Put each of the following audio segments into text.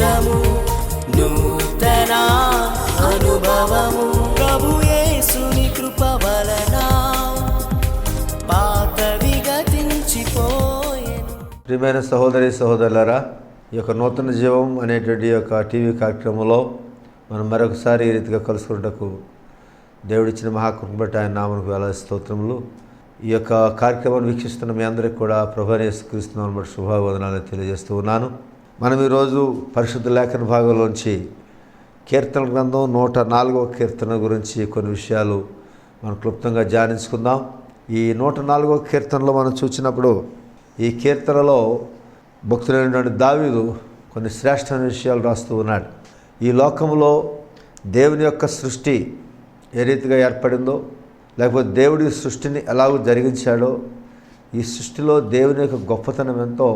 జీవితము నూతన అనుభవము. ప్రభు యేసుని కృప వలన పాతవి గతించిపోయెను ప్రియమైన సహోదరి సహోదరులరా ఈ యొక్క నూతన జీవం అనేటువంటి యొక్క టీవీ కార్యక్రమంలో మనం మరొకసారి ఈ రీతిగా కలుసుకున్నటకు దేవుడిచ్చిన మహాకృప బట్టి ఆయన నామకు వేల స్తోత్రములు. ఈ యొక్క కార్యక్రమాన్ని వీక్షిస్తున్న మీ అందరికీ కూడా ప్రభానేసుక్రీస్తున్నాను బట్టి శుభావందనాలు తెలియజేస్తూ ఉన్నాను. మనం ఈరోజు పరిశుద్ధ లేఖన భాగంలోంచి కీర్తన గ్రంథం నూట నాలుగవ కీర్తన గురించి కొన్ని విషయాలు మనం క్లుప్తంగా ధ్యానించుకుందాం. ఈ నూట నాలుగవ కీర్తనలో మనం చూసినప్పుడు ఈ కీర్తనలో భక్తులైనటువంటి దావీదు కొన్ని శ్రేష్టమైన విషయాలు రాస్తూ ఉన్నాడు. ఈ లోకంలో దేవుని యొక్క సృష్టి ఏ రీతిగా ఏర్పడిందో లేకపోతే దేవుడి సృష్టిని ఎలాగో జరిగించాడో ఈ సృష్టిలో దేవుని యొక్క గొప్పతనం ఎంతో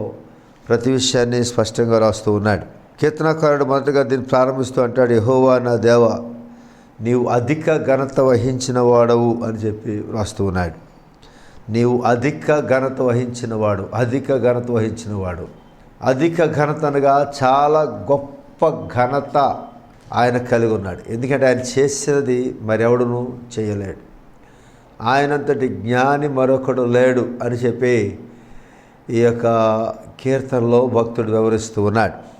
ప్రతి విషయాన్ని స్పష్టంగా రాస్తూ ఉన్నాడు. కీర్తనకారుడు మొదటగా దీన్ని ప్రారంభిస్తూ అంటాడు యహోవా నా దేవ నీవు అధిక ఘనత వహించిన వాడవు అని చెప్పి రాస్తూ ఉన్నాడు. నీవు అధిక ఘనత వహించినవాడు అధిక ఘనత వహించినవాడు. అధిక ఘనత అనగా చాలా గొప్ప ఘనత ఆయన కలిగి ఉన్నాడు. ఎందుకంటే ఆయన చేసినది మరెవడును చేయలేడు. ఆయనంతటి జ్ఞాని మరొకడు లేడు అని చెప్పి ఈ యొక్క కీర్తనలో భక్తుడు వివరిస్తూ ఉన్నాడు.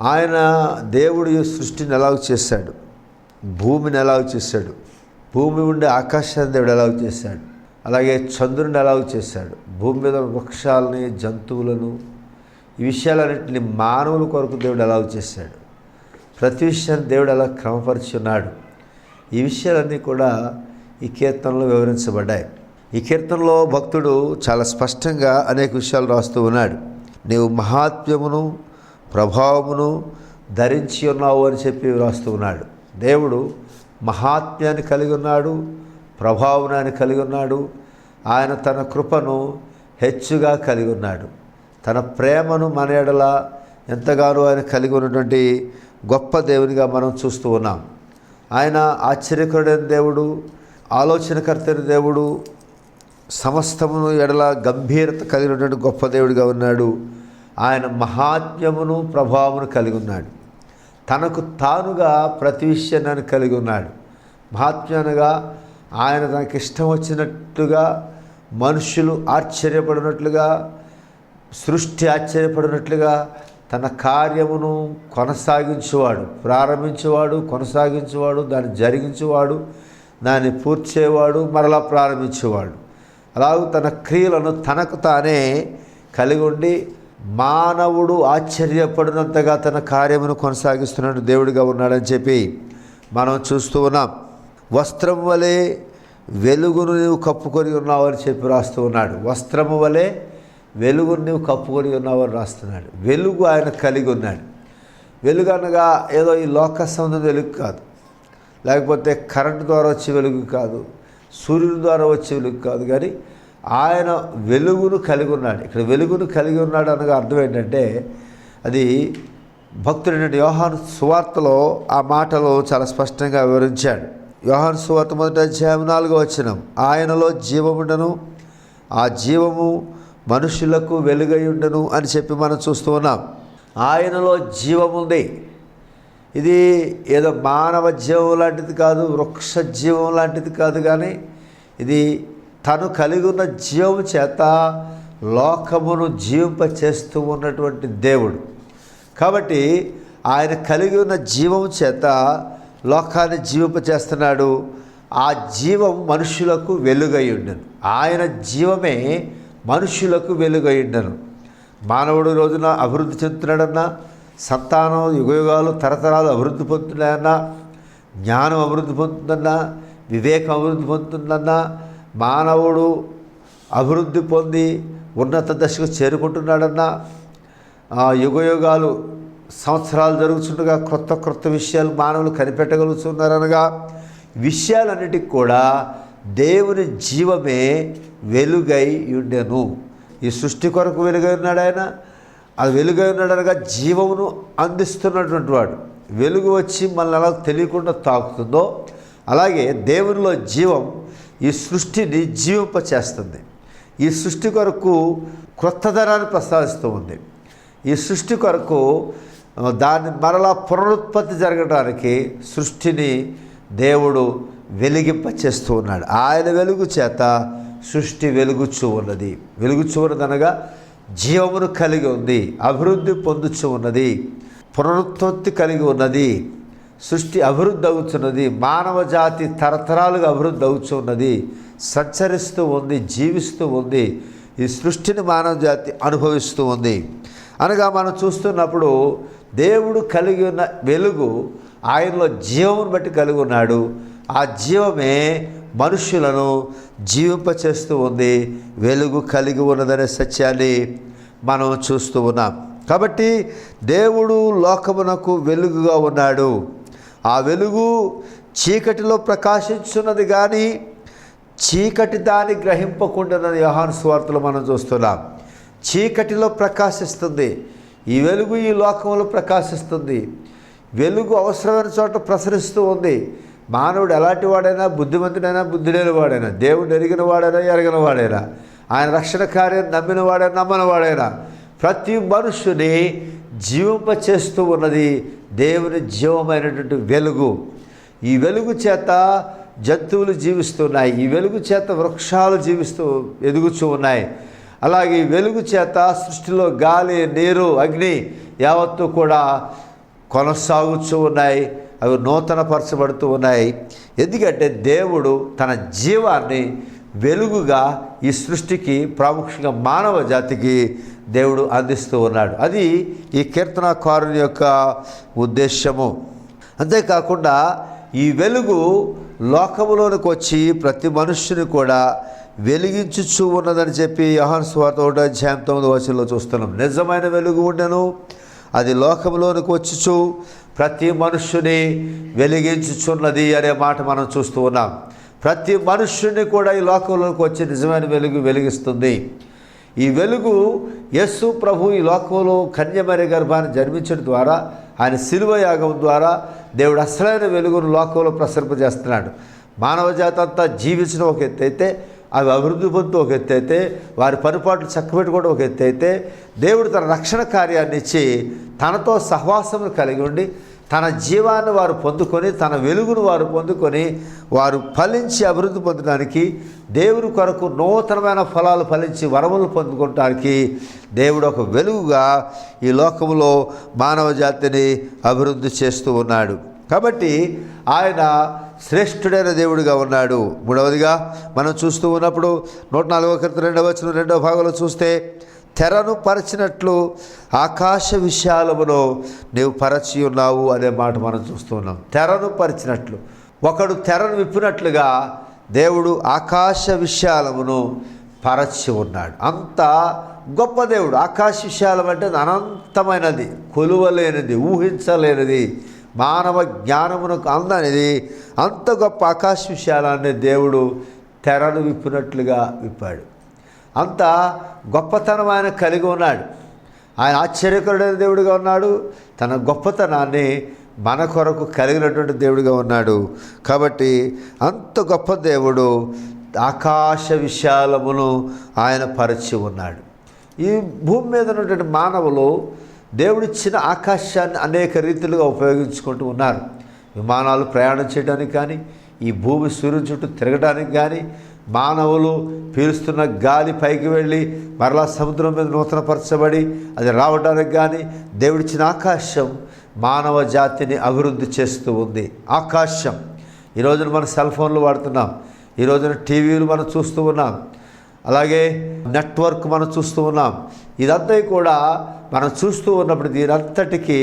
ఆయన దేవుడు సృష్టిని ఎలాగ చేశాడు? భూమిని ఎలాగ చేశాడు? భూమి ఉండే ఆకాశాన్ని దేవుడు ఎలాగ చేశాడు? అలాగే చంద్రుని ఎలాగ చేశాడు? భూమి మీద వృక్షాలని జంతువులను ఈ విషయాలన్నింటినీ మానవుల కొరకు దేవుడు ఎలాగ చేశాడు? ప్రతి విషయాన్ని దేవుడు ఎలా క్రమపరిచి ఉన్నాడు? ఈ విషయాలన్నీ కూడా ఈ కీర్తనలో వివరించబడ్డాయి. ఈ కీర్తనలో భక్తుడు చాలా స్పష్టంగా అనేక విషయాలు రాస్తూ ఉన్నాడు. నీవు మహాత్మ్యమును ప్రభావమును ధరించి ఉన్నావు అని చెప్పి రాస్తూ ఉన్నాడు. దేవుడు మహాత్మ్యాన్ని కలిగి ఉన్నాడు ప్రభావనాన్ని కలిగి ఉన్నాడు. ఆయన తన కృపను హెచ్చుగా కలిగి ఉన్నాడు. తన ప్రేమను మన ఎడల ఎంతగానో ఆయన కలిగి ఉన్నటువంటి గొప్ప దేవునిగా మనం చూస్తూ ఉన్నాం. ఆయన ఆశ్చర్యకరుడైన దేవుడు ఆలోచనకర్తైన దేవుడు సమస్తమును ఎడల గంభీరత కలిగినటువంటి గొప్ప దేవుడిగా ఉన్నాడు. ఆయన మహాత్మ్యమును ప్రభావమును కలిగి ఉన్నాడు. తనకు తానుగా ప్రతి విషయాన్ని కలిగి ఉన్నాడు. మహాత్మ్యనగా ఆయన తనకి ఇష్టం వచ్చినట్టుగా మనుషులు ఆశ్చర్యపడినట్లుగా సృష్టి ఆశ్చర్యపడినట్లుగా తన కార్యమును కొనసాగించేవాడు ప్రారంభించేవాడు కొనసాగించేవాడు దాన్ని జరిగించేవాడు దాన్ని పూర్చేవాడు మరలా ప్రారంభించేవాడు. అలాగే తన క్రియలను తనకు తానే కలిగి ఉండి మానవుడు ఆశ్చర్యపడినంతగా తన కార్యమును కొనసాగిస్తున్నాడు దేవుడిగా ఉన్నాడని చెప్పి మనం చూస్తూ ఉన్నాం. వస్త్రం వలె వెలుగును నీవు కప్పుకొని ఉన్నావు అని చెప్పి రాస్తూ ఉన్నాడు. వస్త్రము వలె వెలుగును నీవు కప్పుకొని ఉన్నావు అని రాస్తున్నాడు. వెలుగు ఆయన కలిగి ఉన్నాడు. వెలుగు అనగా ఏదో ఈ లోక సంబంధం వెలుగు కాదు. లేకపోతే కరెంటు ద్వారా వచ్చే వెలుగు కాదు. సూర్యుని ద్వారా వచ్చే వెలుగు కాదు కానీ ఆయన వెలుగును కలిగి ఉన్నాడు. ఇక్కడ వెలుగును కలిగి ఉన్నాడు అనగా అర్థం ఏంటంటే అది భక్తుడైన యోహాను సువార్తలో ఆ మాటలో చాలా స్పష్టంగా వివరించాడు. యోహాను సువార్త మొదట అధ్యాయం నాలుగో వచ్చినం ఆయనలో జీవముండను ఆ జీవము మనుషులకు వెలుగై ఉండను అని చెప్పి మనం చూస్తూ ఉన్నాం. ఆయనలో జీవముంది ఇది ఏదో మానవ జీవం లాంటిది కాదు వృక్ష జీవం లాంటిది కాదు కానీ ఇది తను కలిగి ఉన్న జీవం చేత లోకమును జీవింప చేస్తూ ఉన్నటువంటి దేవుడు. కాబట్టి ఆయన కలిగి ఉన్న జీవం చేత లోకాన్ని జీవింప చేస్తున్నాడు ఆ జీవం మనుషులకు వెలుగై ఉండను. ఆయన జీవమే మనుషులకు వెలుగై ఉండను. మానవుడు రోజున అభివృద్ధి చెందుతున్నాడన్నా సంతానం యుగయుగాలు తరతరాలు అభివృద్ధి పొందుతున్నాయన్నా జ్ఞానం అభివృద్ధి పొందుతుందన్నా వివేకం అభివృద్ధి పొందుతుందన్నా మానవుడు అభివృద్ధి పొంది ఉన్నత దశకు చేరుకుంటున్నాడన్నా ఆ యుగయుగాలు సంవత్సరాలు జరుగుతుండగా క్రొత్త క్రొత్త విషయాలు మానవులు కనిపెట్టగలుగుతున్నారనగా విషయాలన్నిటికి కూడా దేవుని జీవమే వెలుగై ఉండెను. ఈ సృష్టి కొరకు వెలుగై ఉన్నాడు ఆయన. అది వెలుగై ఉన్నాడనగా జీవమును అందిస్తున్నటువంటి వాడు. వెలుగు వచ్చి మనల్ని ఎలా తెలియకుండా తాకుతుందో అలాగే దేవునిలో జీవం ఈ సృష్టిని జీవింప చేస్తుంది ఈ సృష్టి కొరకు క్రొత్తధనాన్ని ప్రస్తావిస్తూ ఉంది. ఈ సృష్టి కొరకు దాన్ని మరలా పునరుత్పత్తి జరగడానికి సృష్టిని దేవుడు వెలిగింప చేస్తూ ఉన్నాడు. ఆయన వెలుగు చేత సృష్టి వెలుగుచూ ఉన్నది. వెలుగుచూ ఉన్నదనగా జీవమును కలిగి ఉంది అభివృద్ధి పొందుచు ఉన్నది పునరుత్పత్తి కలిగి ఉన్నది సృష్టి అభివృద్ధి అవుతున్నది మానవ జాతి తరతరాలుగా అభివృద్ధి అవుతున్నది సంచరిస్తూ ఉంది జీవిస్తూ ఉంది ఈ సృష్టిని మానవ జాతి అనుభవిస్తూ ఉంది. అనగా మనం చూస్తున్నప్పుడు దేవుడు కలిగి ఉన్న వెలుగు ఆయనలో జీవమును బట్టి కలిగి ఉన్నాడు. ఆ జీవమే మనుష్యులను జీవింపచేస్తూ ఉంది వెలుగు కలిగి ఉన్నదనే సత్యాన్ని మనం చూస్తూ ఉన్నాం. కాబట్టి దేవుడు లోకమునకు వెలుగుగా ఉన్నాడు. ఆ వెలుగు చీకటిలో ప్రకాశించున్నది కానీ చీకటి దాన్ని గ్రహింపకుండా యోహాను స్వార్థలు మనం చూస్తున్నాం. చీకటిలో ప్రకాశిస్తుంది. ఈ వెలుగు ఈ లోకంలో ప్రకాశిస్తుంది. వెలుగు అవసరమైన చోట ప్రసరిస్తూ ఉంది. మానవుడు ఎలాంటి వాడైనా బుద్ధిమంతుడైనా బుద్ధి లేని వాడైనా దేవుడు ఎరిగిన వాడైనా ఎరగిన వాడైనా ఆయన రక్షణ కార్యం నమ్మిన వాడైనా నమ్మని వాడైనా ప్రతి మనుషుని జీవింప చేస్తూ ఉన్నది దేవుని జీవమైనటువంటి వెలుగు. ఈ వెలుగు చేత జంతువులు జీవిస్తున్నాయి ఈ వెలుగు చేత వృక్షాలు జీవిస్తూ ఎదుగుతూ ఉన్నాయి. అలాగే వెలుగు చేత సృష్టిలో గాలి నీరు అగ్ని యావత్తు కూడా కొనసాగుతూ ఉన్నాయి. అవి నూతనపరచబడుతూ ఉన్నాయి. ఎందుకంటే దేవుడు తన జీవాన్ని వెలుగుగా ఈ సృష్టికి ప్రాముఖ్యంగా మానవ జాతికి దేవుడు అందిస్తూ ఉన్నాడు. అది ఈ కీర్తనకారుని యొక్క ఉద్దేశము అంతేకాకుండా ఈ వెలుగు లోకములోనికి వచ్చి ప్రతి మనుష్యుని కూడా వెలిగించుచూ ఉన్నదని చెప్పి యోహాను స్వార్థ ఒకటో అధ్యాయం తొమ్మిది వచనంలో చూస్తున్నాం. నిజమైన వెలుగు ఉండెను అది లోకంలోనికి వచ్చుచు ప్రతి మనుష్యుని వెలిగించుచున్నది అనే మాట మనం చూస్తూ ఉన్నాం. ప్రతి మనుష్యుని కూడా ఈ లోకంలోకి వచ్చి నిజమైన వెలుగు వెలిగిస్తుంది. ఈ వెలుగు యస్సు ప్రభు ఈ లోకంలో కన్యమరి గర్భాన్ని జన్మించడం ద్వారా ఆయన శిలువ యాగం ద్వారా దేవుడు అసలైన వెలుగును లోకంలో ప్రసరింపజేస్తున్నాడు. మానవ జాతంతా జీవించిన జీవించడం ఒక ఎత్తు అయితే అవి అభివృద్ధి పొందుతూ ఒక ఎత్తు అయితే వారి పనిపాట్లు చక్కబెట్టుకోవడం ఒక ఎత్తు అయితే దేవుడు తన రక్షణ కార్యాన్ని ఇచ్చి తనతో సహవాసమును కలిగి ఉండి తన జీవాన్ని వారు పొందుకొని తన వెలుగును వారు పొందుకొని వారు ఫలించి అభివృద్ధి పొందడానికి దేవుని కొరకు నూతనమైన ఫలాలు ఫలించి వరములు పొందుకోవటానికి దేవుడు ఒక వెలుగుగా ఈ లోకంలో మానవ జాతిని అభివృద్ధి చేస్తూ ఉన్నాడు. కాబట్టి ఆయన శ్రేష్ఠుడైన దేవుడిగా ఉన్నాడు. మూడవదిగా మనం చూస్తూ ఉన్నప్పుడు నూట నాలుగవ క్రితం రెండవ వచ్చిన రెండవ భాగంలో చూస్తే తెరను పరిచినట్లు ఆకాశ విశాలమును నీవు పరచి ఉన్నావు అనే మాట మనం చూస్తూ ఉన్నాం. తెరను పరిచినట్లు. ఒకడు తెరను విప్పినట్లుగా దేవుడు ఆకాశ విశాలమును పరచి ఉన్నాడు. అంత గొప్ప దేవుడు. ఆకాశ విశాలం అంటే అనంతమైనది కొలువలేనిది ఊహించలేనిది. మానవ జ్ఞానమునకు అందనిది. అంత గొప్ప ఆకాశ విశాలాన్ని దేవుడు తెరలు విప్పినట్లుగా విప్పాడు. అంత గొప్పతనం ఆయన కలిగి ఉన్నాడు. ఆయన ఆశ్చర్యకరుడైన దేవుడిగా ఉన్నాడు. తన గొప్పతనాన్ని మన కొరకు కలిగినటువంటి దేవుడిగా ఉన్నాడు. కాబట్టి అంత గొప్ప దేవుడు ఆకాశ విశాలమును ఆయన పరిచి ఉన్నాడు. ఈ భూమి మీద ఉన్నటువంటి మానవులు దేవుడిచ్చిన ఆకాశాన్ని అనేక రీతిలుగా ఉపయోగించుకుంటూ ఉన్నారు. విమానాలు ప్రయాణం చేయడానికి కానీ ఈ భూమి సూర్యుని చుట్టూ తిరగడానికి కానీ మానవులు పీలుస్తున్న గాలి పైకి వెళ్ళి మరలా సముద్రం మీద నూతనపరచబడి అది రావడానికి కానీ దేవుడిచ్చిన ఆకాశం మానవ జాతిని అభివృద్ధి చేస్తూ ఉంది. ఆకాశం. ఈ రోజున మనం సెల్ ఫోన్లు వాడుతున్నాం. ఈ రోజున టీవీలు మనం చూస్తూ ఉన్నాం. అలాగే నెట్వర్క్ మనం చూస్తూ ఉన్నాం. ఇదంతా కూడా మనం చూస్తూ ఉన్నప్పుడు దీనంతటికీ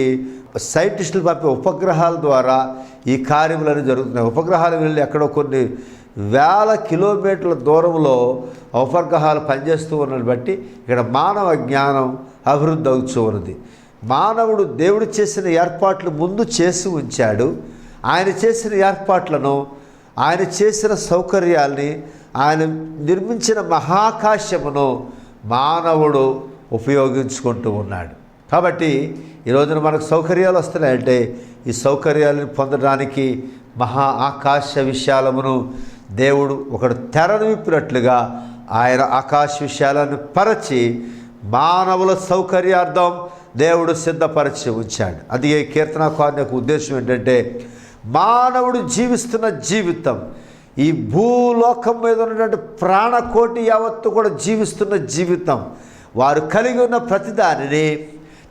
సైంటిస్టులు పంపే ఉపగ్రహాల ద్వారా ఈ కార్యములన్నీ జరుగుతున్నాయి. ఉపగ్రహాలు వెళ్ళి ఎక్కడో కొన్ని వేల కిలోమీటర్ల దూరంలో ఉపగ్రహాలు పనిచేస్తూ ఉన్నది బట్టి ఇక్కడ మానవ జ్ఞానం అభివృద్ధి అవుతూ ఉన్నది. మానవుడు దేవుడు చేసిన ఏర్పాట్లు ముందు చేసి ఉంచాడు. ఆయన చేసిన ఏర్పాట్లను ఆయన చేసిన సౌకర్యాల్ని ఆయన నిర్మించిన మహాకాశ్యమును మానవుడు ఉపయోగించుకుంటూ ఉన్నాడు. కాబట్టి ఈ రోజున మనకు సౌకర్యాలు వస్తున్నాయంటే ఈ సౌకర్యాలను పొందడానికి మహా ఆకాశ విశాలమును దేవుడు ఒకడు తెరను విప్పినట్లుగా ఆయన ఆకాశ విశాలను పరచి మానవుల సౌకర్యార్థం దేవుడు సిద్ధపరిచి ఉంచాడు. అది ఏ కీర్తనకారుని యొక్క ఉద్దేశం ఏంటంటే మానవుడు జీవిస్తున్న జీవితం ఈ భూలోకం మీద ఉన్నటువంటి ప్రాణకోటి యావత్తు కూడా జీవిస్తున్న జీవితం. వారు కలిగి ఉన్న ప్రతిదానిని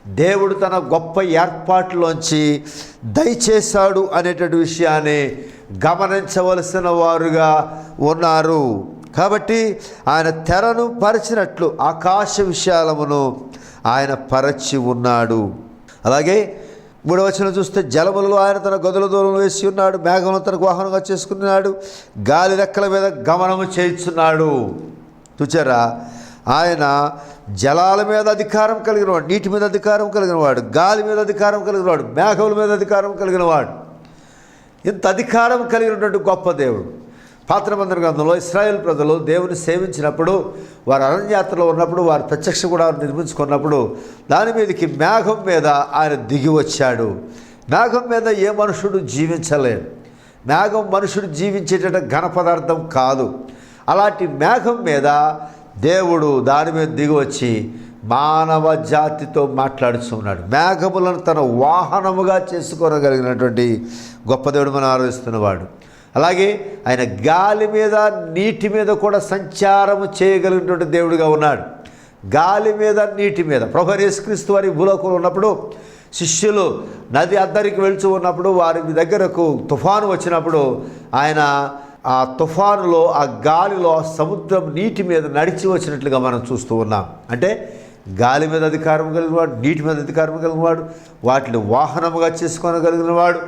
దేవుడు తన గొప్ప ఏర్పాట్లోంచి దయచేశాడు అనేటువంటి విషయాన్ని గమనించవలసిన వారుగా ఉన్నారు. కాబట్టి ఆయన తెరను పరిచినట్లు ఆకాశ విశాలమును ఆయన పరచి ఉన్నాడు. అలాగే మూడవ వచనం చూస్తే జలములలో ఆయన తన గదుల దూరం వేసి ఉన్నాడు మేఘములు తనకు వాహనంగా చేసుకున్నాడు గాలి రెక్కల మీద గమనము చేయిస్తున్నాడు చూచారా? ఆయన జలాల మీద అధికారం కలిగినవాడు నీటి మీద అధికారం కలిగినవాడు గాలి మీద అధికారం కలిగినవాడు మేఘముల మీద అధికారం కలిగినవాడు. ఇంత అధికారం కలిగినటువంటి గొప్ప దేవుడు. పాత్రమందర గ్రంథంలో ఇస్రాయేల్ ప్రజలు దేవుని సేవించినప్పుడు వారు అరణ్యాత్రలో ఉన్నప్పుడు వారు ప్రత్యక్ష కూడా నిర్మించుకున్నప్పుడు దాని మీదకి మేఘం మీద ఆయన దిగి వచ్చాడు. మేఘం మీద ఏ మనుషుడు జీవించలేడు. మేఘం మనుషుడు జీవించేటట్టు ఘన పదార్థం కాదు. అలాంటి మేఘం మీద దేవుడు దాని మీద దిగి వచ్చి మానవ జాతితో మాట్లాడుతున్నాడు మేఘములను తన వాహనముగా చేసుకోగలిగినటువంటి గొప్ప దేవుడు మనం ఆలోచిస్తున్నవాడు అలాగే ఆయన గాలి మీద నీటి మీద కూడా సంచారము చేయగలిగినటువంటి దేవుడిగా ఉన్నాడు. గాలి మీద నీటి మీద. ప్రభు యేసుక్రీస్తు వారి భూలోకంలో ఉన్నప్పుడు శిష్యులు నది అద్దరికి వెళ్తూ ఉన్నప్పుడు వారి దగ్గరకు తుఫాను వచ్చినప్పుడు ఆయన ఆ తుఫానులో ఆ గాలిలో సముద్రం నీటి మీద నడిచి వచ్చినట్లుగా మనం చూస్తూ ఉన్నాం. అంటే గాలి మీద అధికారం కలిగినవాడు నీటి మీద అధికారం కలిగినవాడు వాటిని వాహనముగా చేసుకోనగలిగినవాడు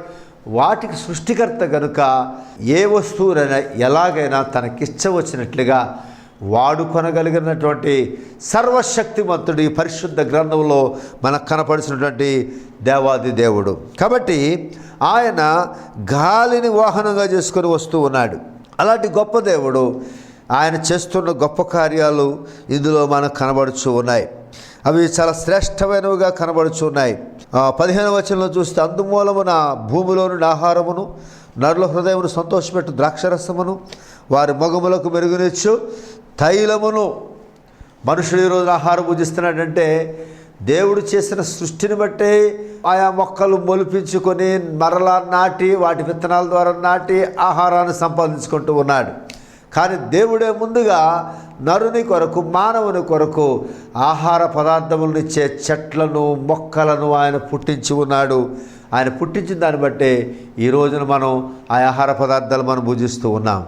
వాటికి సృష్టికర్త కనుక ఏ వస్తువునైనా ఎలాగైనా తనకిచ్చ వచ్చినట్లుగా వాడుకొనగలిగినటువంటి సర్వశక్తిమంతుడి పరిశుద్ధ గ్రంథంలో మనకు కనపడిచినటువంటి దేవాది దేవుడు. కాబట్టి ఆయన గాలిని వాహనంగా చేసుకొని వస్తూ ఉన్నాడు. అలాంటి గొప్ప దేవుడు ఆయన చేస్తున్న గొప్ప కార్యాలు ఇందులో మనకు కనబడుచు ఉన్నాయి. అవి చాలా శ్రేష్టమైనవిగా కనబడుచు ఉన్నాయి. పదిహేను వచనంలో చూస్తే అందుమూలమున భూమిలోని ఆహారమును నరుల హృదయమును సంతోషపెట్టు ద్రాక్షరసమును వారి మొగములకు మెరుగునిచ్చు. తైలమును మనుషుడు ఈరోజు ఆహారం పూజిస్తున్నాడంటే దేవుడు చేసిన సృష్టిని బట్టే ఆయా మొక్కలు మొలిపించుకొని మరలా నాటి వాటి విత్తనాల ద్వారా నాటి ఆహారాన్ని సంపాదించుకుంటూ ఉన్నాడు. కానీ దేవుడే ముందుగా నరుని కొరకు మానవుని కొరకు ఆహార పదార్థములనిచ్చే చెట్లను మొక్కలను ఆయన పుట్టించి ఉన్నాడు. ఆయన పుట్టించిన దాన్ని బట్టే ఈ రోజున మనం ఆ ఆహార పదార్థాలు మనం భుజిస్తూ ఉన్నాం.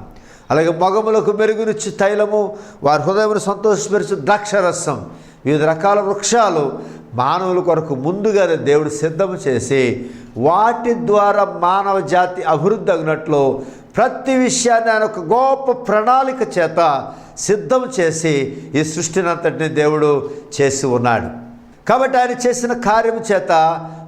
అలాగే మగములకు మెరుగునిచ్చి తైలము వారి హృదయమును సంతోషపరిచి ద్రాక్షరసం వివిధ రకాల వృక్షాలు మానవుల కొరకు ముందుగానే దేవుడు సిద్ధం చేసి వాటి ద్వారా మానవ జాతి అభివృద్ధి అగినట్లు ప్రతి విషయాన్ని ఆయన ఒక గొప్ప ప్రణాళిక చేత సిద్ధం చేసి ఈ సృష్టిని అంతటిని దేవుడు చేసి ఉన్నాడు. కాబట్టి ఆయన చేసిన కార్యం చేత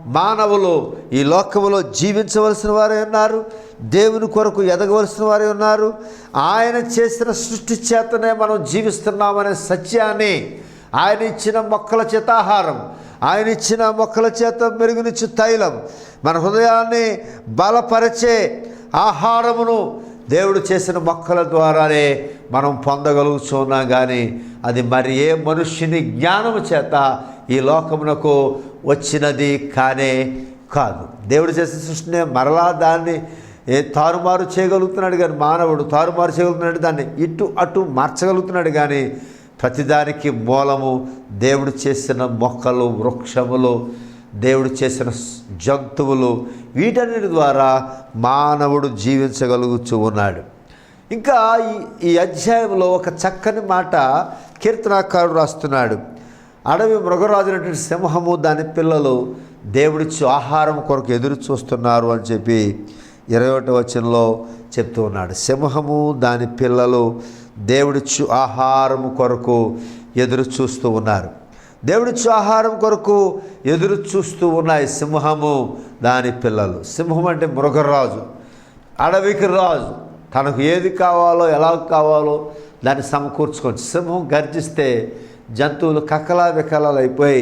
మానవులు ఈ లోకంలో జీవించవలసిన వారే ఉన్నారు దేవుని కొరకు ఎదగవలసిన వారే ఉన్నారు. ఆయన చేసిన సృష్టి చేతనే మనం జీవిస్తున్నామనే సత్యాన్ని ఆయన ఇచ్చిన మొక్కల చేత ఆహారం ఆయన ఇచ్చిన మొక్కల చేత మెరుగునిచ్చు తైలం మన హృదయాన్ని బలపరిచే ఆహారమును దేవుడు చేసిన మొక్కల ద్వారానే మనం పొందగలుగుతున్నాం కానీ అది మరి ఏ మనుష్యుని జ్ఞానము చేత ఈ లోకమునకు వచ్చినది కానే కాదు. దేవుడు చేసిన సృష్టిని మరలా దాన్ని ఏ తారుమారు చేయగలుగుతున్నాడు కానీ మానవుడు తారుమారు చేయగలుగుతున్నాడు దాన్ని ఇటు అటు మార్చగలుగుతున్నాడు కానీ ప్రతిదానికి మూలము దేవుడు చేసిన మొక్కలు వృక్షములు దేవుడు చేసిన జంతువులు వీటన్నిటి ద్వారా మానవుడు జీవించగలుగుతూ ఉన్నాడు. ఇంకా ఈ ఈ అధ్యాయంలో ఒక చక్కని మాట కీర్తనాకారుడు రాస్తున్నాడు. అడవి మృగరాజునటువంటి సింహము దాని పిల్లలు దేవుడిచ్చు ఆహారం కొరకు ఎదురు చూస్తున్నారు అని చెప్పి ఇరవై ఒకటి వచనంలో చెప్తూ ఉన్నాడు. సింహము దాని పిల్లలు దేవుడిచ్చు ఆహారము కొరకు ఎదురు చూస్తూ ఉన్నారు. దేవుడిచ్చు ఆహారం కొరకు ఎదురు చూస్తూ ఉన్నాయి సింహము దాని పిల్లలు. సింహం అంటే మృగరాజు అడవికి రాజు. తనకు ఏది కావాలో ఎలా కావాలో దాన్ని సమకూర్చుకోవచ్చు సింహం గర్జిస్తే జంతువులు కక్కలా వికలాలు అయిపోయి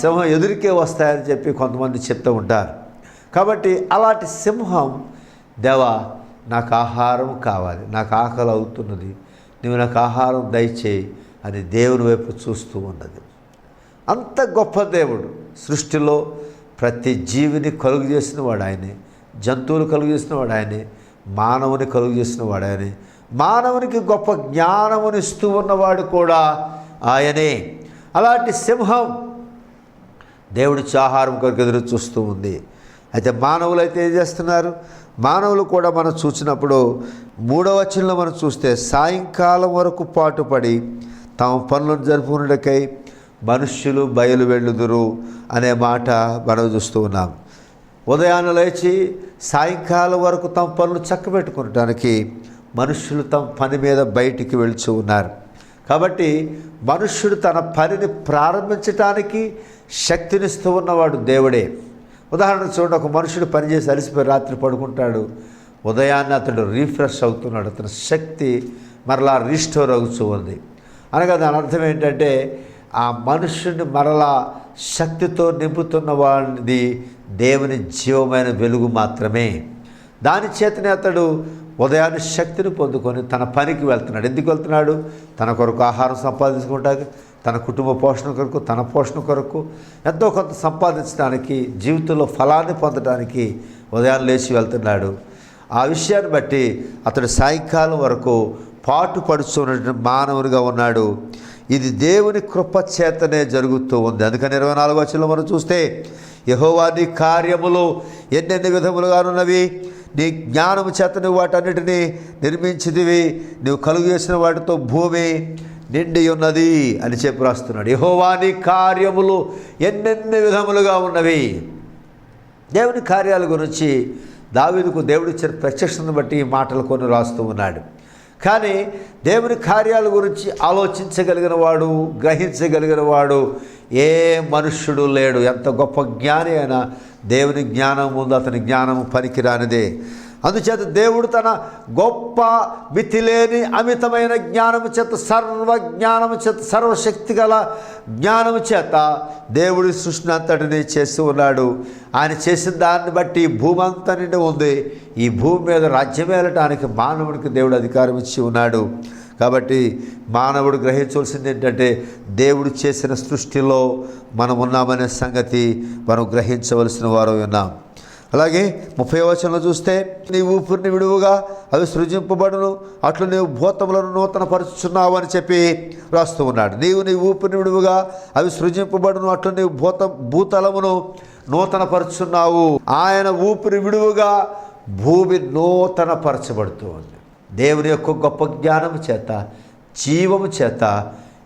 సింహం ఎదురికే వస్తాయని చెప్పి కొంతమంది చెప్తూ ఉంటారు. కాబట్టి అలాంటి సింహం దేవా నాకు ఆహారం కావాలి నాకు ఆకలి అవుతున్నది నువ్వు నాకు ఆహారం దయచేయి అని దేవుని వైపు చూస్తూ ఉన్నది. అంత గొప్ప దేవుడు. సృష్టిలో ప్రతి జీవిని కలుగు చేసిన వాడు ఆయనే. జంతువులు కలుగు చేసిన వాడు ఆయనే. మానవుని కలుగు చేసిన వాడు ఆయనే. మానవునికి గొప్ప జ్ఞానమునిస్తూ ఉన్నవాడు కూడా ఆయనే. అలాంటి సింహం దేవుడి ఆహారం కొరకు ఎదురు చూస్తూ ఉంది. అయితే మానవులు అయితే ఏం చేస్తున్నారు? మానవులు కూడా మనం చూసినప్పుడు మూడవ వచనంలో మనం చూస్తే సాయంకాలం వరకు పాటుపడి తమ పనులను జరుపుకున్నకై మనుష్యులు బయలు వెళ్ళుదురు అనే మాట మనం చూస్తూ ఉన్నాం. ఉదయాన్నే లేచి సాయంకాలం వరకు తమ పనులు చక్కబెట్టుకునటానికి మనుష్యులు తమ పని మీద బయటికి వెళుచు ఉన్నారు. కాబట్టి మనుష్యుడు తన పనిని ప్రారంభించటానికి శక్తినిస్తూ ఉన్నవాడు దేవుడే. ఉదాహరణ చూడండి ఒక మనుషుడు పనిచేసి అలసిపోయి రాత్రి పడుకుంటాడు. ఉదయాన్నే అతడు రీఫ్రెష్ అవుతున్నాడు. అతని శక్తి మరలా రీస్టోర్ అవుతూ ఉంది. అనగా దాని అర్థం ఏంటంటే ఆ మనుషుని మరలా శక్తితో నింపుతున్న వాడిది దేవుని జీవమైన వెలుగు మాత్రమే. దాని చేతనే అతడు ఉదయాన్నే శక్తిని పొందుకొని తన పనికి వెళ్తున్నాడు. ఎందుకు వెళ్తున్నాడు? తన కొరకు ఆహారం సంపాదించుకుంటానికి తన కుటుంబ పోషణ కొరకు తన పోషణ కొరకు ఎంతో కొంత సంపాదించడానికి జీవితంలో ఫలాన్ని పొందడానికి ఉదయాన్నే లేచి వెళ్తున్నాడు. ఆ విషయాన్ని బట్టి అతడు సాయంకాలం వరకు పాటు మానవునిగా ఉన్నాడు. ఇది దేవుని కృప చేతనే జరుగుతూ ఉంది. అందుకని ఇరవై నాలుగు వచ్చిన మనం చూస్తే యహోవాని కార్యములు ఎన్నెన్ని విధములుగానున్నవి? నీ జ్ఞానము చేత నువ్వు వాటన్నిటినీ నిర్మించిదివి నువ్వు కలుగు చేసిన వాటితో భూమి నిండి ఉన్నది అని చెప్పి రాస్తున్నాడు. యహోవాని కార్యములు ఎన్నెన్ని విధములుగా ఉన్నవి? దేవుని కార్యాల గురించి దావీదుకు దేవుడిచ్చిన ప్రత్యక్షతను బట్టి ఈ మాటలు కొన్ని రాస్తూ ఉన్నాడు. కానీ దేవుని కార్యాల గురించి ఆలోచించగలిగిన వాడు గ్రహించగలిగిన వాడు ఏ మనుష్యుడు లేడు. ఎంత గొప్ప జ్ఞాని అయినా దేవుని జ్ఞానం ముందు అతని జ్ఞానము పనికిరానిదే. అందుచేత దేవుడు తన గొప్ప మితిలేని అమితమైన జ్ఞానము చేత సర్వజ్ఞానము చేత సర్వశక్తి గల జ్ఞానము చేత దేవుడి సృష్టిని అంతటిని చేస్తూ ఉన్నాడు. ఆయన చేసిన దాన్ని బట్టి భూమి అంతా నిండి ఉంది. ఈ భూమి మీద రాజ్యం వెళ్ళటానికి మానవుడికి దేవుడు అధికారం ఇచ్చి ఉన్నాడు. కాబట్టి మానవుడు గ్రహించవలసింది ఏంటంటే దేవుడు చేసిన సృష్టిలో మనం ఉన్నామనే సంగతి మనం గ్రహించవలసిన వారు ఉన్నాం. అలాగే ముప్పై వచనంలో చూస్తే నీ ఊపిరిని విడువుగా అవి సృజింపబడును అట్లు నీవు భూతములను నూతనపరుచున్నావు అని చెప్పి రాస్తూ ఉన్నాడు. నీవు నీ ఊపిరిని విడువుగా అవి సృజింపబడును అట్లు నీవు భూత భూతలమును నూతన పరుచున్నావు ఆయన ఊపిరి విడువుగా భూమి నూతన పరచబడుతూ ఉంది దేవుని యొక్క గొప్ప జ్ఞానము చేత జీవము చేత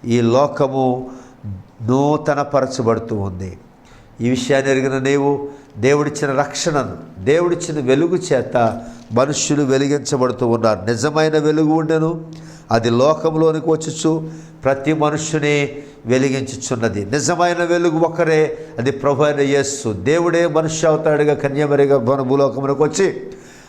ఈ లోకము నూతన పరచబడుతూ ఉంది. ఈ విషయాన్ని ఎరిగిన నీవు దేవుడిచ్చిన రక్షణను దేవుడిచ్చిన వెలుగు చేత మనుష్యులు వెలిగించబడుతూ ఉన్నారు. నిజమైన వెలుగు ఉండెను. అది లోకంలోనికి వచ్చుచు. ప్రతి మనుష్యుని వెలిగించుచున్నది. నిజమైన వెలుగు ఒకరే అది ప్రభు అయిన యేస్సు దేవుడే మనుష్య అవుతాడుగా కన్యామరిగా మన భూలోకమునకు వచ్చి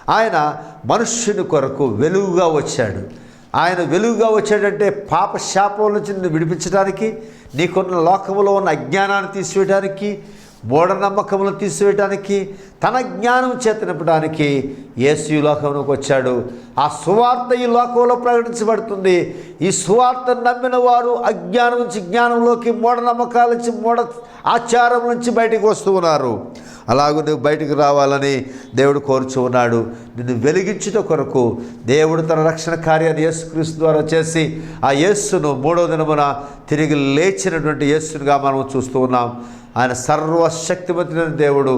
ఆయన మనుష్యుని కొరకు వెలుగుగా వచ్చాడు. ఆయన వెలుగుగా వచ్చాడంటే పాప శాపం నుంచి నిన్ను విడిపించడానికి నీకున్న లోకంలో ఉన్న అజ్ఞానాన్ని తీసివేయడానికి మూఢనమ్మకములను తీసివేయటానికి తన జ్ఞానం చేత నింపడానికి యేసు ఈ లోకంలోకి వచ్చాడు. ఆ సువార్త ఈ లోకంలో ప్రకటించబడుతుంది. ఈ సువార్త నమ్మిన వారు అజ్ఞానం నుంచి జ్ఞానంలోకి మూఢనమ్మకాల నుంచి మూఢ ఆచారం నుంచి బయటికి వస్తూ ఉన్నారు. అలాగూ నువ్వు బయటికి రావాలని దేవుడు కోరుచు ఉన్నాడు. నిన్ను వెలిగించుట కొరకు దేవుడు తన రక్షణ కార్యాన్ని యేసుక్రీస్తు ద్వారా చేసి ఆ యేస్సును మూడో దినమున తిరిగి లేచినటువంటి యేస్సునుగా మనం చూస్తూ ఉన్నాం. ఆయన సర్వశక్తివంతుడైన దేవుడు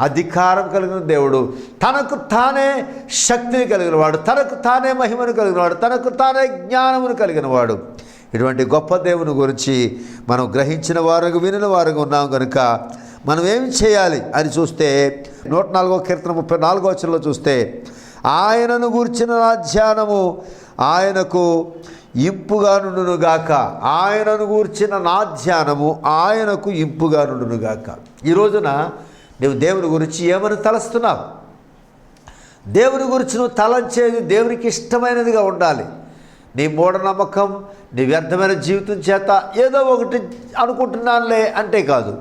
అధికారం కలిగిన దేవుడు. తనకు తానే శక్తిని కలిగిన వాడు తనకు తానే మహిమను కలిగిన వాడు తనకు తానే జ్ఞానమును కలిగిన వాడు ఇటువంటి గొప్ప దేవుని గురించి మనం గ్రహించిన వారుగా వినిన వారుగా ఉన్నాం కనుక మనం ఏం చేయాలి అని చూస్తే నూట నాలుగో కీర్తన ముప్పై నాలుగో వచనంలో చూస్తే ఆయనను గూర్చిన ధ్యానము ఆయనకు ఇంపుగా నుండునుగాక ఆయనను గూర్చిన నా ధ్యానము ఆయనకు ఇంపుగా నుండునుగాక ఈ రోజున నువ్వు దేవుని గురించి ఏమని తలస్తున్నావు? దేవుని గురించి నువ్వు తలంచేది దేవునికి ఇష్టమైనదిగా ఉండాలి. నీ మూఢనమ్మకం నీ వ్యర్థమైన జీవితం చేత ఏదో ఒకటి అనుకుంటున్నానులే అంటే కాదు.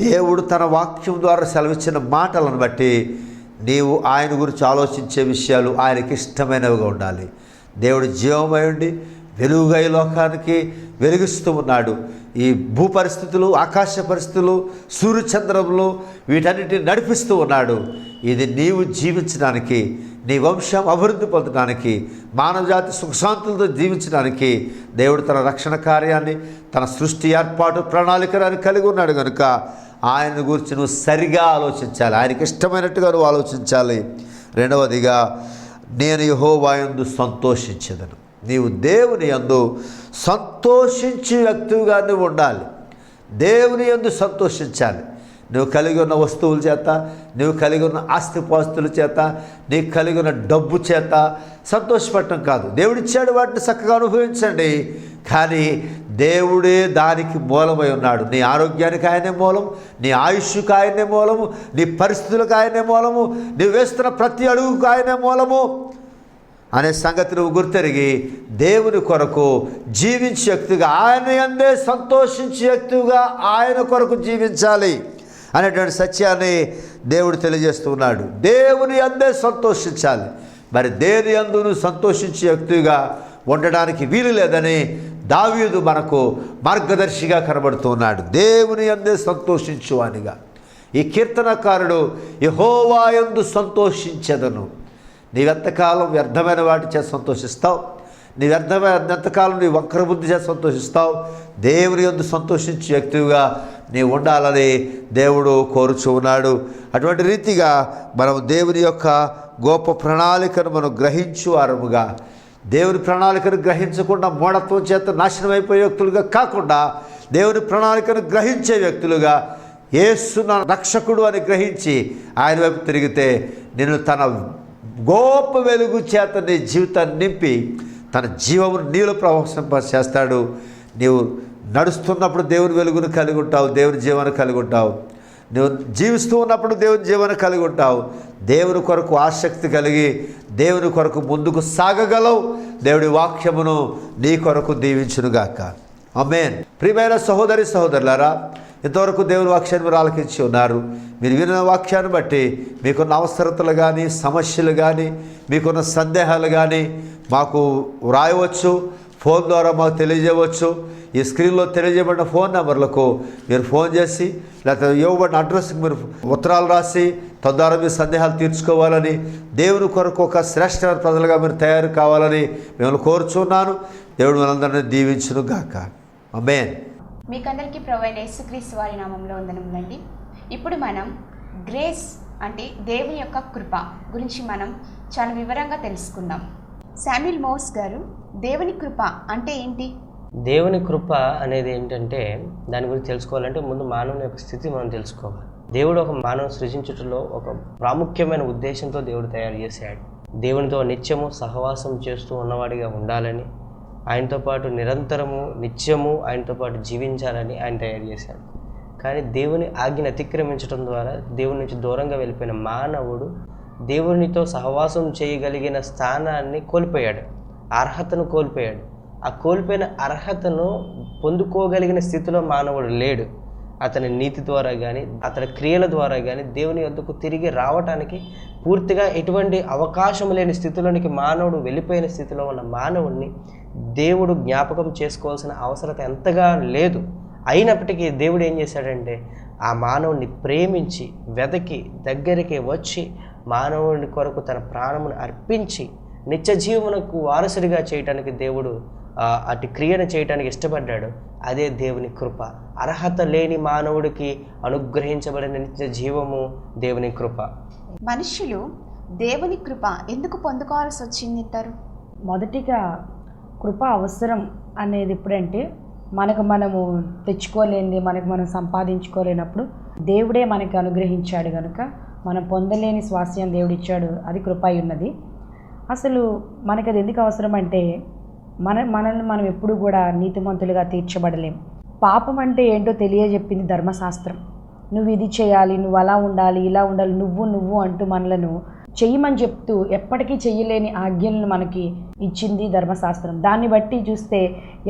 దేవుడు తన వాక్యం ద్వారా సెలవిచ్చిన మాటలను బట్టి నీవు ఆయన గురించి ఆలోచించే విషయాలు ఆయనకి ఇష్టమైనవిగా ఉండాలి. దేవుడు జీవమై ఉండి వెలుగుగా ఈ లోకానికి వెలిగిస్తూ ఉన్నాడు. ఈ భూ పరిస్థితులు ఆకాశ పరిస్థితులు సూర్యచంద్రములు వీటన్నిటిని నడిపిస్తూ ఉన్నాడు. ఇది నీవు జీవించడానికి నీ వంశం అభివృద్ధి పొందడానికి మానవజాతి సుఖశాంతులతో జీవించడానికి దేవుడు తన రక్షణ కార్యాన్ని తన సృష్టి ఏర్పాటు ప్రణాళికలను కలిగి ఉన్నాడు కనుక ఆయన గురించి నువ్వు సరిగా ఆలోచించాలి. ఆయనకి ఇష్టమైనట్టుగా నువ్వు ఆలోచించాలి. రెండవదిగా నేను యహోవాయందు సంతోషించదను. నీవు దేవుని యందు సంతోషించి వ్యక్తిగా నువ్వు ఉండాలి. దేవుని యందు సంతోషించాలి. నువ్వు కలిగి ఉన్న వస్తువుల చేత నువ్వు కలిగి ఉన్న ఆస్తిపాస్తుల చేత నీకు కలిగి ఉన్న డబ్బు చేత సంతోషపడటం కాదు. దేవుడిచ్చాడు వాటిని చక్కగా అనుభవించండి. కానీ దేవుడే దానికి మూలమై ఉన్నాడు. నీ ఆరోగ్యానికి ఆయనే మూలం నీ ఆయుష్కు ఆయనే మూలము నీ పరిస్థితులకు ఆయనే మూలము నువ్వు వేస్తున్న ప్రతి అడుగుకు ఆయనే మూలము అనే సంగతి నువ్వు గుర్తెరిగి దేవుని కొరకు జీవించే వ్యక్తిగా ఆయన అందే సంతోషించే వ్యక్తిగా ఆయన కొరకు జీవించాలి అనేటువంటి సత్యాన్ని దేవుడు తెలియజేస్తున్నాడు దేవుని అందే సంతోషించాలి. మరి దేని అందు సంతోషించే వ్యక్తిగా ఉండడానికి వీలు లేదని దావీదు మనకు మార్గదర్శిగా కనబడుతున్నాడు. దేవుని అందే సంతోషించు అనిగా ఈ కీర్తనకారుడు యహోవాయందు సంతోషించెదను. నీవెంతకాలం వ్యర్థమైన వాటి చేసి సంతోషిస్తావు? నీ వ్యర్థమైన ఎంతకాలం నీ వక్ర బుద్ధి చేసి సంతోషిస్తావు? దేవుని ఎందు సంతోషించే వ్యక్తిగా నీ ఉండాలని దేవుడు కోరుచు ఉన్నాడు. అటువంటి రీతిగా మనం దేవుని యొక్క గొప్ప ప్రణాళికను మనం గ్రహించు వారముగా దేవుని ప్రణాళికను గ్రహించకుండా మూఢత్వం చేత నాశనం అయిపోయే వ్యక్తులుగా కాకుండా దేవుని ప్రణాళికను గ్రహించే వ్యక్తులుగా ఏసున్న రక్షకుడు అని గ్రహించి ఆయన వైపు తిరిగితే నేను తన గోప వెలుగు చేత నీ జీవితాన్ని నింపి తన జీవమును నీళ్ళు ప్రవహింప చేస్తాడు నీవు నడుస్తున్నప్పుడు దేవుని వెలుగును కలిగి ఉంటావు దేవుని జీవాన్ని కలిగి ఉంటావు. నువ్వు జీవిస్తూ ఉన్నప్పుడు దేవుని జీవన కలిగి ఉంటావు. దేవుని కొరకు ఆసక్తి కలిగి దేవుని కొరకు ముందుకు సాగగలవు. దేవుడి వాక్యమును నీ కొరకు దీవించునుగాక. అమేన్ ప్రియమైన సహోదరి సహోదరులారా ఇంతవరకు దేవుని వాక్యాన్ని మీరు ఆలకించి ఉన్నారు. మీరు విన్న వాక్యాన్ని బట్టి మీకున్న అవసరతలు కానీ సమస్యలు కానీ మీకున్న సందేహాలు కానీ మాకు వ్రాయవచ్చు ఫోన్ ద్వారా మాకు తెలియజేయవచ్చు. ఈ స్క్రీన్లో తెలియజేయబడిన ఫోన్ నెంబర్లకు మీరు ఫోన్ చేసి లేకపోతే ఇవ్వబడిన అడ్రస్కి మీరు ఉత్తరాలు రాసి తద్వారా మీ సందేహాలు తీర్చుకోవాలని దేవుని కొరకు ఒక శ్రేష్టమైన ప్రజలుగా మీరు తయారు కావాలని మిమ్మల్ని కోరుచున్నాను. దేవుడు మనందరినీ దీవించును గాక. అమేన్ మీకందరికీ ప్రొవైడ్ యేసుక్రీస్తు వారి నామంలో వందనములండి. ఇప్పుడు మనం గ్రేస్ అంటే దేవుని యొక్క కృప గురించి మనం చాలా వివరంగా తెలుసుకుందాం. శామ్యుల్ మోస్ గారు దేవుని కృప అంటే ఏంటి? దేవుని కృప అనేది ఏంటంటే దాని గురించి తెలుసుకోవాలంటే ముందు మానవుని యొక్క స్థితి మనం తెలుసుకోవాలి. దేవుడు ఒక మానవ సృజించుటలో ఒక ప్రాముఖ్యమైన ఉద్దేశంతో దేవుడు తయారు చేశాడు. దేవునితో నిత్యము సహవాసం చేస్తూ ఉన్నవాడిగా ఉండాలని ఆయనతో పాటు నిరంతరము నిత్యము ఆయనతో పాటు జీవించాలని ఆయన తయారు చేశాడు. కానీ దేవుని ఆజ్ఞను అతిక్రమించడం ద్వారా దేవుని నుంచి దూరంగా వెళ్ళిపోయిన మానవుడు దేవునితో సహవాసం చేయగలిగిన స్థానాన్ని కోల్పోయాడు. అర్హతను కోల్పోయాడు. ఆ కోల్పోయిన అర్హతను పొందుకోగలిగిన స్థితిలో మానవుడు లేడు. అతని నీతి ద్వారా కానీ అతని క్రియల ద్వారా కానీ దేవుని వద్దకు తిరిగి రావటానికి పూర్తిగా ఎటువంటి అవకాశం లేని స్థితిలోనికి మానవుడు వెళ్ళిపోయిన స్థితిలో ఉన్న మానవుడిని దేవుడు జ్ఞాపకం చేసుకోవాల్సిన అవసరత ఎంతగా లేదు. అయినప్పటికీ దేవుడు ఏం చేశాడంటే ఆ మానవుడిని ప్రేమించి వెదకి దగ్గరికి వచ్చి మానవుని కొరకు తన ప్రాణమును అర్పించి నిత్య జీవనకు వారసుడిగా చేయటానికి దేవుడు అటు క్రియను చేయటానికి ఇష్టపడ్డాడు. అదే దేవుని కృప. అర్హత లేని మానవుడికి అనుగ్రహించబడిన నిత్య జీవము దేవుని కృప. మనుషులు దేవుని కృప ఎందుకు పొందుకోవాల్సి వచ్చింది అంటారు మొదటిగా కృప అవసరం అనేది ఎప్పుడంటే మనకు మనము తెచ్చుకోలేనిది మనకు మనం సంపాదించుకోలేనప్పుడు దేవుడే మనకి అనుగ్రహించాడు కనుక మనం పొందలేని స్వాస్యం దేవుడిచ్చాడు అది కృప అయి ఉన్నది. అసలు మనకి అది ఎందుకు అవసరం అంటే మన మనల్ని మనం ఎప్పుడు కూడా నీతిమంతులుగా తీర్చబడలేం. పాపం అంటే ఏంటో తెలియజెప్పింది ధర్మశాస్త్రం. నువ్వు ఇది చేయాలి నువ్వు అలా ఉండాలి ఇలా ఉండాలి నువ్వు నువ్వు అంటూ మనలను చెయ్యమని చెప్తూ ఎప్పటికీ చెయ్యలేని ఆజ్ఞలను మనకి ఇచ్చింది ధర్మశాస్త్రం. దాన్ని బట్టి చూస్తే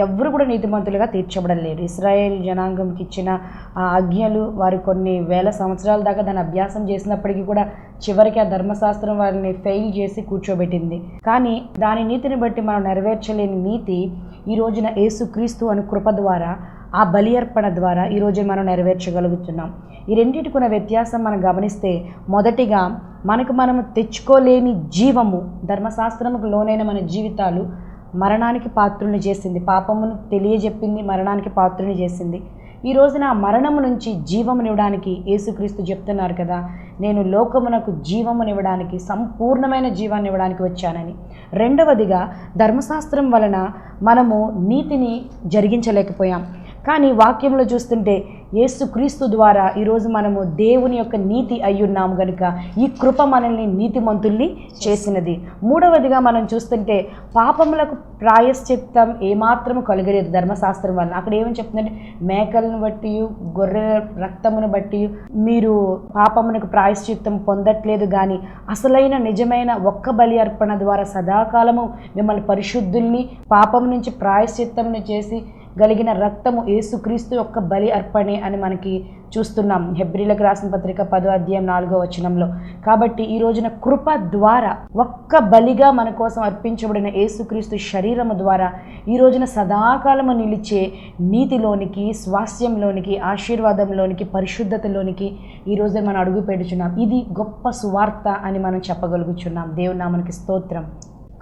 ఎవ్వరు కూడా నీతిమంతులుగా తీర్చబడలేరు. ఇస్రాయేల్ జనాంగంకి ఇచ్చిన ఆ ఆజ్ఞలు వారు కొన్ని వేల సంవత్సరాల దాకా దాన్ని అభ్యాసం చేసినప్పటికీ కూడా చివరికి ఆ ధర్మశాస్త్రం వారిని ఫెయిల్ చేసి కూర్చోబెట్టింది. కానీ దాని నీతిని బట్టి మనం నెరవేర్చలేని నీతి ఈ రోజున యేసుక్రీస్తు అను కృప ద్వారా ఆ బలి అర్పణ ద్వారా ఈ రోజు మనం నెరవేర్చగలుగుతున్నాం. ఈ రెండింటికి ఉన్న వ్యత్యాసం మనం గమనిస్తే మొదటిగా మనకు మనము తెచ్చుకోలేని జీవము ధర్మశాస్త్రముకు లోనైన మన జీవితాలు మరణానికి పాత్రుని చేసింది. పాపమును తెలియజెప్పింది మరణానికి పాత్రుని చేసింది. ఈ రోజున మరణము నుంచి జీవమునివ్వడానికి యేసుక్రీస్తు చెప్తున్నారు కదా నేను లోకమునకు జీవమునివ్వడానికి సంపూర్ణమైన జీవాన్ని ఇవ్వడానికి వచ్చానని. రెండవదిగా ధర్మశాస్త్రం వలన మనము నీతిని జరిగించలేకపోయాం. కానీ వాక్యంలో చూస్తుంటే యేసుక్రీస్తు ద్వారా ఈరోజు మనము దేవుని యొక్క నీతి అయ్యున్నాము గనుక ఈ కృప మనల్ని నీతిమంతుల్ని చేసినది. మూడవదిగా మనం చూస్తుంటే పాపములకు ప్రాయశ్చిత్తం ఏమాత్రము కలగలేదు ధర్మశాస్త్రం వల్ల అక్కడ ఏమని చెప్తుందంటే మేకలను బట్టి గొర్రె రక్తమును బట్టి మీరు పాపమునకు ప్రాయశ్చిత్తం పొందట్లేదు కానీ అసలైన నిజమైన ఒక్క బలి అర్పణ ద్వారా సదాకాలము మిమ్మల్ని పరిశుద్ధుల్ని పాపం నుంచి ప్రాయశ్చిత్తంను చేసి గలిగిన రక్తము యేసుక్రీస్తు యొక్క బలి అర్పణే అని మనకి చూస్తున్నాం. హెబ్రిలకు రాసిన పత్రిక పదో అధ్యాయం నాలుగో వచనంలో. కాబట్టి ఈ రోజున కృప ద్వారా ఒక్క బలిగా మన కోసం అర్పించబడిన యేసుక్రీస్తు శరీరము ద్వారా ఈ రోజున సదాకాలము నిలిచే నీతిలోనికి స్వాస్థ్యంలోనికి ఆశీర్వాదంలోనికి పరిశుద్ధతలోనికి ఈ రోజున మనం అడుగు పెడుచున్నాం. ఇది గొప్ప సువార్త అని మనం చెప్పగలుగుచున్నాం. దేవునామనికి స్తోత్రం.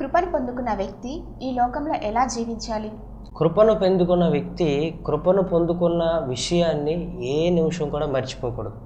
కృపను పొందుకున్న వ్యక్తి ఈ లోకంలో ఎలా జీవించాలి? కృపను పొందుకున్న వ్యక్తి కృపను పొందుకున్న విషయాన్ని ఏ నిమిషం కూడా మర్చిపోకూడదు.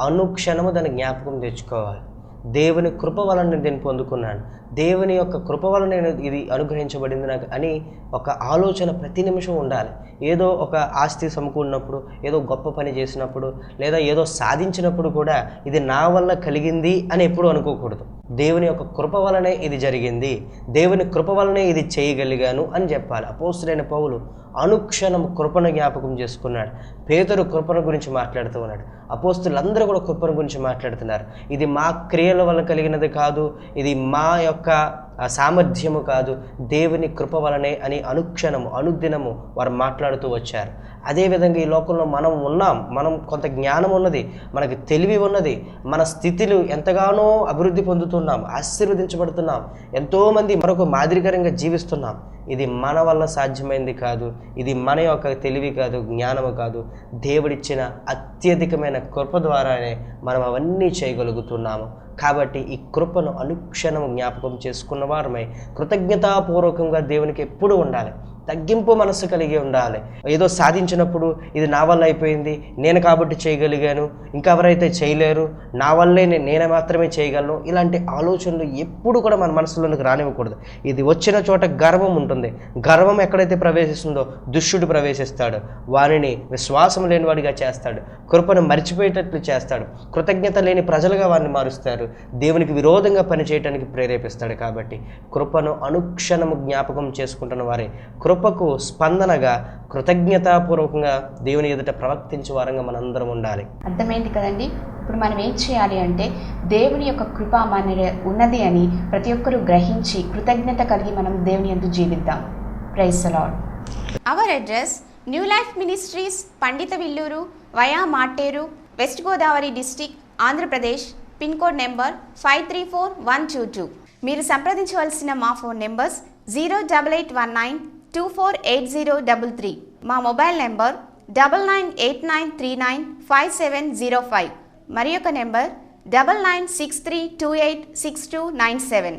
అనుక్షణము దాని జ్ఞాపకం తెచ్చుకోవాలి. దేవుని కృప వలన నేను దీన్ని పొందుకున్నాను. దేవుని యొక్క కృప వలన నేను ఇది అనుగ్రహించబడింది నాకు అని ఒక ఆలోచన ప్రతి నిమిషం ఉండాలి. ఏదో ఒక ఆస్తి సమకూడినప్పుడు ఏదో గొప్ప పని చేసినప్పుడు లేదా ఏదో సాధించినప్పుడు కూడా ఇది నా వల్ల కలిగింది అని ఎప్పుడూ అనుకోకూడదు. దేవుని యొక్క కృప వలనే ఇది జరిగింది. దేవుని కృప వలనే ఇది చేయగలిగాను అని చెప్పాలి. అపోస్తుడైన పౌలు అనుక్షణం కృపను జ్ఞాపకం చేసుకున్నాడు. పేదరు కృపణ గురించి మాట్లాడుతూ ఉన్నాడు. అపోస్తులందరూ కూడా కృపణ గురించి మాట్లాడుతున్నారు. ఇది మా క్రియల వల్ల కలిగినది కాదు. ఇది మా యొక్క సామర్థ్యము కాదు. దేవుని కృప వలనే అని అనుక్షణము అనుదినము వారు మాట్లాడుతూ వచ్చారు. అదేవిధంగా ఈ లోకంలో మనం ఉన్నాం. మనం కొంత జ్ఞానం ఉన్నది. మనకి తెలివి ఉన్నది. మన స్థితిలు ఎంతగానో అభివృద్ధి పొందుతున్నాం. ఆశీర్వదించబడుతున్నాం. ఎంతోమంది మరొక మాదిరికరంగా జీవిస్తున్నాం. ఇది మన వల్ల సాధ్యమైంది కాదు. ఇది మన యొక్క తెలివి కాదు జ్ఞానము కాదు. దేవుడిచ్చిన అత్యధికమైన కృప ద్వారానే మనం అవన్నీ చేయగలుగుతున్నాము. కాబట్టి ఈ కృపను అనుక్షణము జ్ఞాపకం చేసుకున్న వారమై కృతజ్ఞతాపూర్వకంగా దేవునికి ఎప్పుడూ ఉండాలి. తగ్గింపు మనసు కలిగి ఉండాలి. ఏదో సాధించినప్పుడు ఇది నా వల్ల అయిపోయింది నేను కాబట్టి చేయగలిగాను ఇంకెవరైతే చేయలేరు నా వల్లే నేను నేనే మాత్రమే చేయగలను ఇలాంటి ఆలోచనలు ఎప్పుడు కూడా మన మనసులోనికి రానివ్వకూడదు. ఇది వచ్చిన చోట గర్వం ఉంటుంది. గర్వం ఎక్కడైతే ప్రవేశిస్తుందో దుష్టుడు ప్రవేశిస్తాడు. వారిని విశ్వాసం లేనివాడిగా చేస్తాడు. కృపను మర్చిపోయేటట్లు చేస్తాడు. కృతజ్ఞత లేని ప్రజలుగా వారిని మారుస్తారు. దేవునికి విరోధంగా పనిచేయడానికి ప్రేరేపిస్తాడు కాబట్టి కృపను అనుక్షణము జ్ఞాపకం చేసుకుంటున్న వారే. కృపకు స్పందనగా కృతజ్ఞతాపూర్వకంగా దేవుని ఎదుట ప్రవర్తించే వారంగా మనందరం ఉండాలి. అర్థమైంది కదండి? ఇప్పుడు మనం ఏం చేయాలి అంటే దేవుని యొక్క కృప మన ఉన్నది అని ప్రతి ఒక్కరూ గ్రహించి కృతజ్ఞత కలిగి మనం దేవుని ఎందు జీవిద్దాం. Praise Lord our address new life ministries Pandita Villuru via Materu west Godavari district Andhra Pradesh pin code number five three four one two two మీరు సంప్రదించవలసిన మా phone numbers zero double eight one nine two four eight zero double three మా mobile number double nine eight nine three nine five seven zero five మరి యొక్క number double nine six three two eight six two nine seven